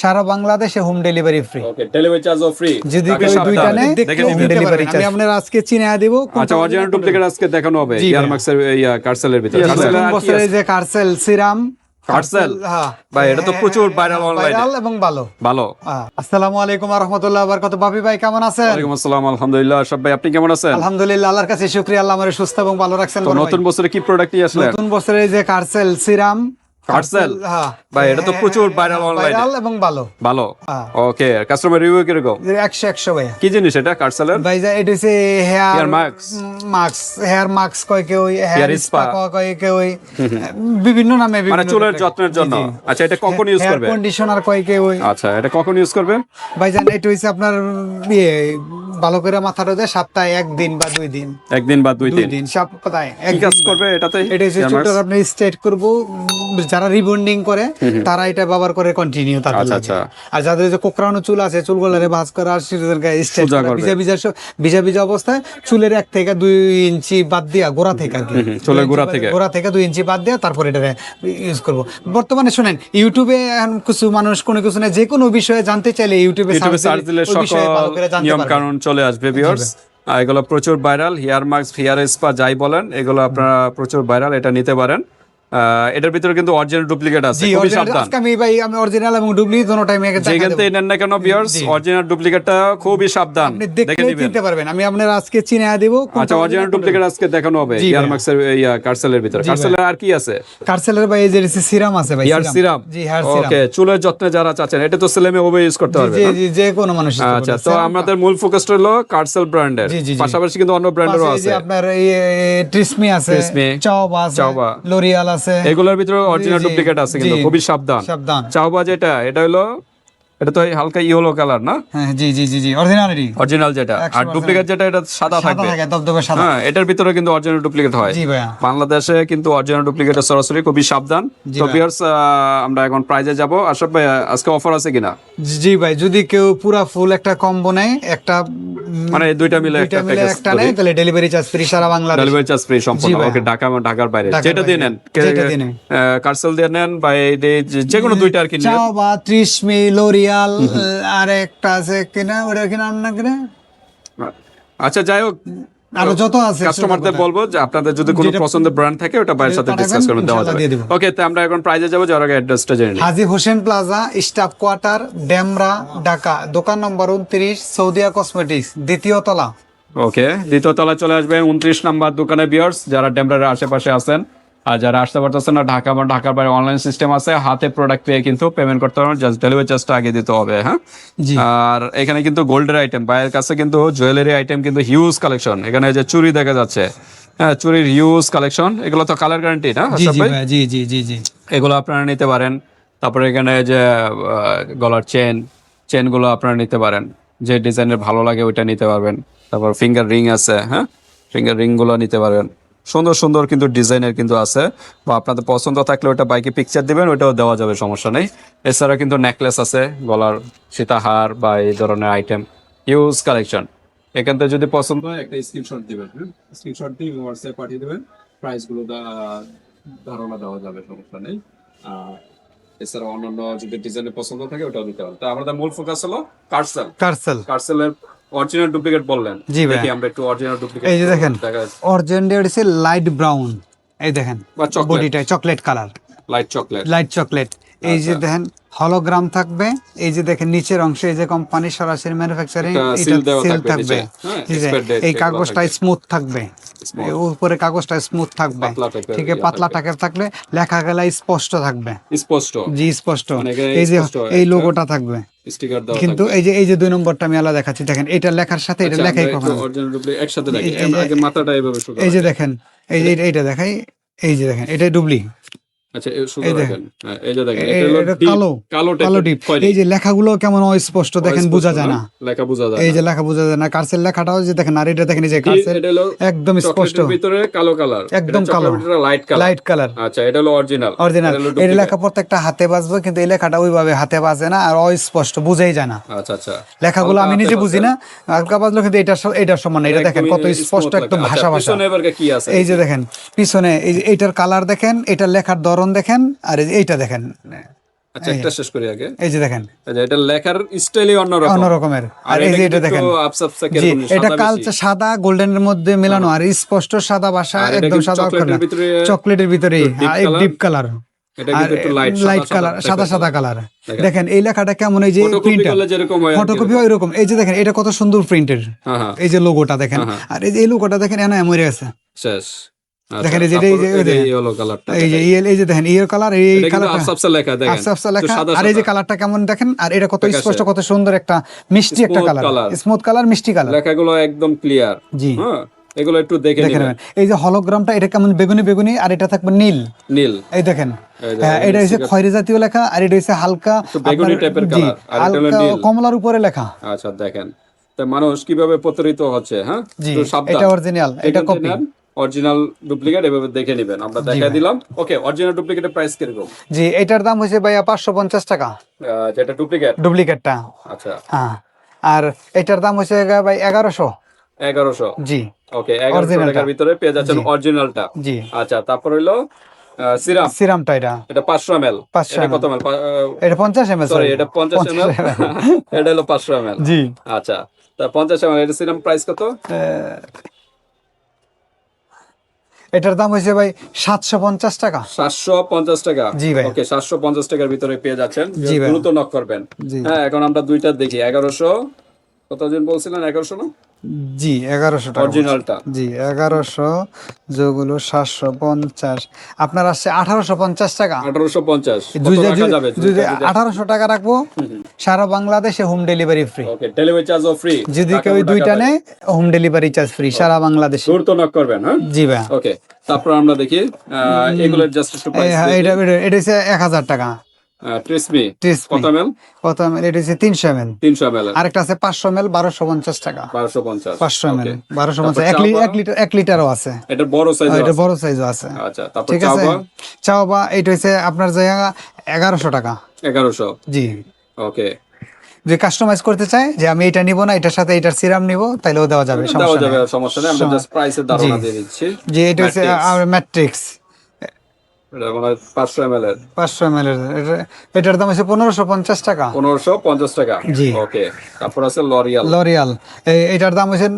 সারা বাংলাদেশে home delivery free okay delivery চার্জও free যদি কেউ দুইটা নেয় হোম ডেলিভারি আমি আপনার আজকে চিনে দেব আচ্ছা অরিজিনাল ডুপ্লিকেট আজকে দেখানো হবে ইয়ারমাক্সের ইয়া কার্সেলের ভিতরে। কার্সেলের আর কি যে কার্সেল সিরাম কার্সেল হ্যাঁ। ভাই এটা তো প্রচুর ভাইরাল অনলাইনে ভাইরাল এবং ভালো। ভালো। হ্যাঁ। আসসালামু আলাইকুম রহমতুল্লাহ বারকাত বাপি ভাই কেমন আছেন? ওয়ালাইকুম আসসালাম আলহামদুলিল্লাহ। সব ভাই আপনি কেমন আছেন? আলহামদুলিল্লাহ আল্লাহর কাছে শুকরিয়া। আল্লাহ আমারে সুস্থ এবং ভালো রাখছেন তো নতুন বছরে কি প্রোডাক্ট নিয়ে আসলেন? নতুন বছরের যে কার্সেল সিরাম কার্সেল হ্যাঁ। ভাই এটা তো প্রচুর ভাইরাল অনলাইনে ভাইরাল এবং ভালো। ভালো? হ্যাঁ। ওকে কাস্টমার রিভিউ কীরকম? একশো একশো ভাইয়া। কি জিনিস এটা কার্সেলের ভাই যা এটা হচ্ছে hair mask। Mask hair mask কয় কেউ হেয়ার স্পা। কয় কেউ বিভিন্ন নামে মানে চুলের যত্নের জন্য। আচ্ছা এটা কখন ইউজ করবে? কন্ডিশনার কয় কেউ আচ্ছা এটা কখন ইউজ করবে? ভাইজান এটা হচ্ছে আপনার ইয়ে ভালো করে মাথাটা দেয় সপ্তাহে একদিন বা দুই দিন। একদিন বা দুই দুই দিন। সপ্তাহে কি একদিন কাজ করবে এটাতে? এটা হচ্ছে চুলটা আপনি স্ট্রেট করব যারা রিবন্ডিং করে তারা এটা ব্যবহার করে কন্টিনিউ তাদের আচ্ছা, লাগে। আচ্ছা। আর যাদের যে কোকড়ানো চুল আছে চুলগুলোরে ভাঁজ করা আর সোজা করবে। ভিজা ভিজা ভিজা ভিজা অবস্থায় চুলের এক থেকে দুই ইঞ্চি বাদ দিয়া গোড়া থেকে আর কি চুলের গোড়া থেকে। গোড়া থেকে দুই ইঞ্চি বাদ দিয়া তারপর এটা ইউজ করব বর্তমানে শুনেন ইউটিউবে এখন কিছু মানুষ কোনো কিছু না যে কোনো বিষয়ে জানতে চাইলে ইউটিউবে সার্চ দিলে সকল নিয়ম। কানুন চলে আসবে ভিউয়ার্স এগুলো প্রচুর viral hair mask hair spa যাই বলেন এগুলো আপনারা প্রচুর ভাইরাল এটা নিতে পারেন এটার ভিতরে কিন্তু অরিজিনাল ডুপ্লিকেট আছে। খুবই সাবধান। আজকে আমি ভাই আমি অরিজিনাল এবং ডুপ্লিকেট দুটো টাইমে যেখান থেকে নেন না কেন ভিউয়ার্স অরিজিনাল ডুপ্লিকেটটা খুবই সাবধান। দেখে দিবেন চিনতে পারবেন। আমি আপনার আজকে চিনে দেব আচ্ছা অরিজিনাল ডুপ্লিকেট আজকে দেখানো হবে ভাইয়া। মাস্কের ইয়া কার্সেলের ভিতরে। কার্সেলের আর কি আছে? কার্সেলের ভাই এই যে সিরাম আছে ভাই হেয়ার সিরাম। জি হেয়ার সিরাম। ওকে চুলের যত্নে যারা চাচ্ছেন এটা তো ছেলেমেয়ে ওভাবে ইউজ করতে পারবে জি জি যে কোনো মানুষ আচ্ছা তো আমাদের মূল ফোকাস হলো কার্সেল ব্র্যান্ডের। পাশাপাশি কিন্তু অন্য ব্র্যান্ডেরও আছে। আপনার এই ট্রিসমি আছে ট্রিসমি, চাওবা আছে চাওবা। লরিয়াল আছে। এগুলোর ভিতরে অরিজিনাল ডুপ্লিকেট আছে কিন্তু খুবই সাবধান। সাবধান। চাওবা যেটা এটা হলো এটা তো হালকা ইয়েলো কালার না? হ্যাঁ জি জি জি জি অরিজিনাল যেটা। আর ডুপ্লিকেট যেটা এটা সাদা থাকবে দবদবে সাদা। হ্যাঁ এটার ভিতরে কিন্তু অরিজিনাল ডুপ্লিকেট হয়। জি ভাইয়া। বাংলাদেশে কিন্তু অরিজিনাল ডুপ্লিকেটের সরাসরি খুবই সাবধান। তো ভিউয়ার্স আমরা এখন প্রাইজে যাব। আশরাফ ভাই আজকে অফার আছে কিনা? জি ভাই যদি কেউ পুরা ফুল একটা কম্বো নেয় একটা মানে দুইটা মিলে একটা প্যাকেজ একটা নেয় তাহলে ডেলিভারি চার্জ ফ্রি সারা বাংলাদেশ। ডেলিভারি চার্জ ফ্রি সম্পূর্ণ। ওকে ঢাকা এবং ঢাকার বাইরে। যেটা দিয়ে নেন। নেন। কার্সেল দিয়ে নেন বা এই যে- কোনো দুইটা আর কি নেন চাওবা ট্রিসমি লরিয়াল আর একটা আছে কিনা ওটা কিনা নাম না কিনা? আচ্ছা যাই হোক। আরও যত আছে কাস্টমারদের বলব যে আপনাদের যদি কোনো পছন্দের ব্র্যান্ড থাকে ওটা বাইরের সাথে ডিসকাস করে দেওয়া যাবে। ওকে তো আমরা এখন প্রাইজে যাব যার আগে অ্যাড্রেসটা জেনে নিই। Haji Hossain plaza staff quarter Demra Dhaka. দোকান নম্বর উনত্রিশ সৌদিয়া কসমেটিক্স দ্বিতীয় তলা। ওকে দ্বিতীয় তলায় চলে আসবেন উনত্রিশ নাম্বার দোকানে বিয়ার্স যারা ডেমরার আশেপাশে আছেন। আর যারা আসতে পারতেছে না ঢাকা বা ঢাকার বাইরে অনলাইন সিস্টেম আছে হাতে প্রোডাক্ট পেয়ে কিন্তু পেমেন্ট করতে পারবেন জাস্ট ডেলিভারি চার্জটা আগে দিতে হবে হ্যাঁ? আর এখানে কিন্তু গোল্ডের আইটেম ভাইয়ের কাছে কিন্তু জুয়েলারি আইটেম কিন্তু হিউজ কালেকশন এখানে যে চুরি দেখা যাচ্ছে হ্যাঁ চুরির হিউজ কালেকশন এগুলো তো কালার গ্যারান্টি না জি জি জি জি এগুলো আপনারা নিতে পারেন। তারপরে এখানে যে গলার চেন চেনগুলো আপনারা নিতে পারেন। যে ডিজাইনের ভালো লাগে ওইটা নিতে পারবেন। তারপর ফিঙ্গার রিং আছে হ্যাঁ? ফিঙ্গার রিংগুলো নিতে পারবেন। সুন্দর সুন্দর কিন্তু ডিজাইনের কিন্তু আছে। বা আপনাদের পছন্দ থাকলে ওটা বাইকে পিকচার দিবেন ওইটাও দেওয়া যাবে সমস্যা নেই। এছাড়া কিন্তু নেকলেস আছে গলার সীতাহার বা এই ধরনের আইটেম ইউজ কালেকশন এখান থেকে যদি পছন্দ হয় একটা স্ক্রিনশট দিবেন স্ক্রিনশট দিয়ে হোয়াটসঅ্যাপ পাঠিয়ে দেবেন। প্রাইসগুলো ধারণা দেওয়া যাবে সমস্যা নেই। আর এছাড়া অন্যান্য যদি ডিজাইনের পছন্দ থাকে ওটাও দিতে পারেন। তো আমাদের মূল ফোকাস হলো কার্সেল কার্সেল কার্সেলের অরিজিনাল ডুপ্লিকেট বললেন। জি ভাই। আমরা একটু অরিজিনাল ডুপ্লিকেট এই যে দেখেন। অরিজিনাল হচ্ছে লাইট ব্রাউন এই দেখেন বডিটা chocolate colour light chocolate light chocolate এই যে আচ্ছা। দেখেন হলোগ্রাম থাকবে। এই যে দেখেন নিচের অংশে এই যে কোম্পানি সরাসরি ম্যানুফ্যাকচারিং এটা সিল থাকবে হ্যাঁ, এই কাগজটা স্মুথ থাকবে। উপরে কাগজটা স্মুথ থাকবে। ঠিক আছে পাতলা। টাকের থাকলে লেখা গেলা স্পষ্ট থাকবে। স্পষ্ট। জি স্পষ্ট। এই যে এই লোগোটা থাকবে। স্টিকার কিন্তু এই যে এই যে দুই নম্বরটা আমি আলাদা দেখাচ্ছি দেখেন এটা লেখার সাথে এটা লেখাই কখনো অরিজিনাল একসাথে এই- এই- আগে মাথাটা এইভাবে এই যে দেখেন এই এইটা দেখাই এই যে দেখেন এটা ডুবলি আচ্ছা এই শুরু এই দেখেন। দেখেন। হ্যাঁ, এই যে দেখেন এটা হলো এটা deep, কালো কালো কালো ডিপ এই যে লেখাগুলো কেমন অস্পষ্ট দেখেন বোঝা যায় না লেখা বোঝা যায় এই যে লেখা বোঝা যায় না কার্সেল লেখাটাও যে দেখেন আর এটা দেখেন এই যে কার্সেল একদম স্পষ্ট। ভিতরে কালো কালার একদম কালো। লাইট কালার লাইট কালার আচ্ছা এটা হলো অরিজিনাল অরিজিনাল এর লেখা প্রত্যেকটা হাতে বাজবে কিন্তু এই লেখাটা ওইভাবে হাতে বাজে না আর অস্পষ্ট বুঝাই যায় না। আচ্ছা আচ্ছা। লেখাগুলো আমি নিজে বুঝি না হালকা বাজলো কিন্তু এটা এটার সমান না। এটা দেখেন কত স্পষ্ট একদম ভাষা আচ্ছা, ভাষা আছে? এই যে দেখেন পিছনে এই যে এইটার কালার দেখেন এটার লেখার ধরন দেখেন আর এইটা দেখেন। আচ্ছা একটা শেষ করি আগে। এই যে দেখেন। আচ্ছা এটা লেখার স্টাইলই অন্যরকম। অন্য রকমের। আর এই যে এটা দেখেন। এটা সাদা কাল বেশি? সাদা গোল্ডেনের মধ্যে মেলানো। আর স্পষ্ট সাদা বাসা একদম সাদা চকলেটের ভিতরে চকলেটের ভিতরে একটু ডিপ কালার এটা লাইট কালার সাদা সাদা কালার দেখেন। এই লেখাটা কেমন এই যে ফটোকপি হয় হয় এরকম। এই যে দেখেন এটা কত সুন্দর প্রিন্টের হ্যাঁ হ্যাঁ। এই যে লোগোটা দেখেন। আর এই যে এই লোগোটা দেখেন এনা মরে শেষ। আচ্ছা, দেখেন এই যে- এই যে- এই যে- ইয়েলো কালারটা এই যে এই- এই যে দেখেন কালার এই কালারটা আপসাপসা লেখা দেখেন। আফসা আফসা লেখা। আর এই যে কালারটা কেমন দেখেন? আর এটা কত স্পষ্ট কত সুন্দর একটা মিষ্টি একটা কালার স্মুথ কালার মিষ্টি কালার লেখাগুলো একদম ক্লিয়ার জি। হ্যাঁ এগুলো একটু দেখে নেবেন। এই যে হলোগ্রামটা এটা কেমন বেগুনি বেগুনি আর এটা থাকবে নীল। নীল। এই দেখেন। হ্যাঁ এটা হচ্ছে খয়রি জাতীয় লেখা আর এটা হচ্ছে হালকা বেগুনি টাইপের colour, আর এটা নীল। কমলার উপরে লেখা। আচ্ছা দেখেন। তো মানুষ কীভাবে প্রতারিত হচ্ছে হ্যাঁ? এটা অরিজিনাল এটা কপি অরিজিনাল ডুপ্লিকেট এভাবে দেখে নেবেন। আমরা দেখাই দিলাম। ওকে অরিজিনাল ডুপ্লিকেটের প্রাইস কীরকম? জি এটার দাম ভাইয়া পাঁচশো পঞ্চাশ টাকা। যেটা ডুপ্লিকেট ডুপ্লিকেটটা আচ্ছা। হ্যাঁ। আর এটার দাম হচ্ছে ভাই এগারোশো। এগারোশো? জি। ওকে এগারোশো টাকার। ভিতরে পেয়ে যাচ্ছেন অরিজিনালটা জি। আচ্ছা তারপর হইল সিরাম। সিরামটা এটা। এটা পাঁচশো এম এল 500 কত এল এটা সরি এটা পঞ্চাশ এম এল এটা হলো পাঁচশো এম এল জি। আচ্ছা তা পঞ্চাশ এম এল এটা সিরাম প্রাইস কত? এটার দাম হয়েছে ভাই সাতশো পঞ্চাশ টাকা। সাতশো পঞ্চাশ টাকা? জি ভাই। ওকে সাতশো পঞ্চাশ টাকার ভিতরে পেয়ে যাচ্ছেন। দ্রুত নক করবেন। হ্যাঁ এখন আমরা দুইটা দেখি। এগারোশো কতজন বলছিলেন? এগারোশো না? জি এগারোশো টাকা অরিজিনালটা জি এগারোশো যোগ হলো সাতশো পঞ্চাশ। আপনার আসছে আঠারোশো পঞ্চাশ টাকা। আঠারোশো পঞ্চাশ। আঠারোশো টাকা রাখব সারা বাংলাদেশে হোম ডেলিভারি ফ্রি ডেলিভারি চার্জও ফ্রি যদি কেউ দুইটা নেয় হোম ডেলিভারি চার্জ ফ্রি সারা বাংলাদেশে। দ্রুত নক করবেন হ্যাঁ? জি ভাই ওকে তারপর আমরা দেখি এগুলোর জাস্ট একটু হ্যাঁ, এটা এটা- এটা হচ্ছে এক হাজার টাকা। ট্রিসমি কত এমএল কত ml? এটা হচ্ছে তিনশো এম তিনশো এমএল আরেকটা আছে পাঁচশো এম বারোশো পঞ্চাশ টাকা। বারোশো পঞ্চাশ। পাঁচশো এম বারোশো পঞ্চাশ। এক লি- চাবা? এক লিটার এক লিটারও আছে। এটা বড় সাইজ এটা বড় সাইজও আছে। আচ্ছা ঠিক আছে? চাবা চাও বা এটা হচ্ছে আপনার জায়গা এগারোশো টাকা। এগারোশো? জি। ওকে যদি কাস্টমাইজ করতে চায় যে আমি এটা নিব না এটার সাথে এটার সিরাম নিব তাইলেও দেওয়া যাবে দেওয়া সমস্যা যাবে নেই। সমস্যা নেই। আমরা জাস্ট প্রাইসের ধারণা দিয়ে দিচ্ছি। যে এটা হচ্ছে। ম্যাট্রিক্স এটা এর। পাঁচশো এম এল এটার দাম হচ্ছে পনেরোশো পঞ্চাশ টাকা। পনেরোশো পঞ্চাশ টাকা? জি। ওকে। তারপর আছে লরিয়াল লরিয়াল এটার দাম হচ্ছে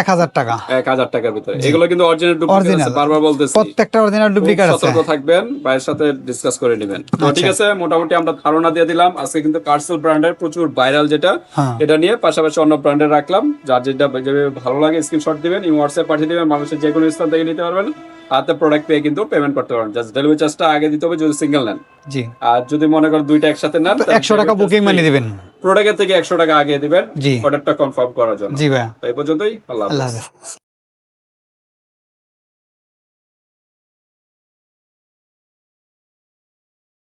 এক হাজার টাকা। এক হাজার টাকার ভিতরে। এগুলো কিন্তু অরিজিনাল ডুপ্লিকেট আছে বারবার বলতেছি। প্রত্যেকটা অরিজিনাল ডুপ্লিকেট আছে। সতর্ক থাকবেন ভাইয়ের সাথে ডিসকাস করে নেবেন। তো ঠিক আছে মোটামুটি আমরা ধারণা দিয়ে দিলাম। আজকে কিন্তু কার্সেল ব্র্যান্ডের প্রচুর ভাইরাল যেটা হ্যাঁ। এটা নিয়ে পাশাপাশি অন্য ব্র্যান্ডের রাখলাম। যার যেটা ভালো লাগে স্ক্রিনশট দিবেন হোয়াটসঅ্যাপ পাঠিয়ে দিবেন মানুষের যে কোনো স্থান থেকে নিতে পারবেন। হাতে প্রোডাক্ট পেয়ে কিন্তু পেমেন্ট করতে পারেন জাস্ট ডেলিভারি চার্জটা আগে দিতে হবে যদি সিঙ্গেল নেন। জি। আর যদি মনে করেন দুইটা একসাথে নেন একশো টাকা বুকিং মানি দিবেন। প্রোডাক্টের থেকে একশো টাকা আগে দিবেন অর্ডারটা কনফার্ম করার জন্য। জি ভাই এই পর্যন্তই। আল্লাহ হাফেজ।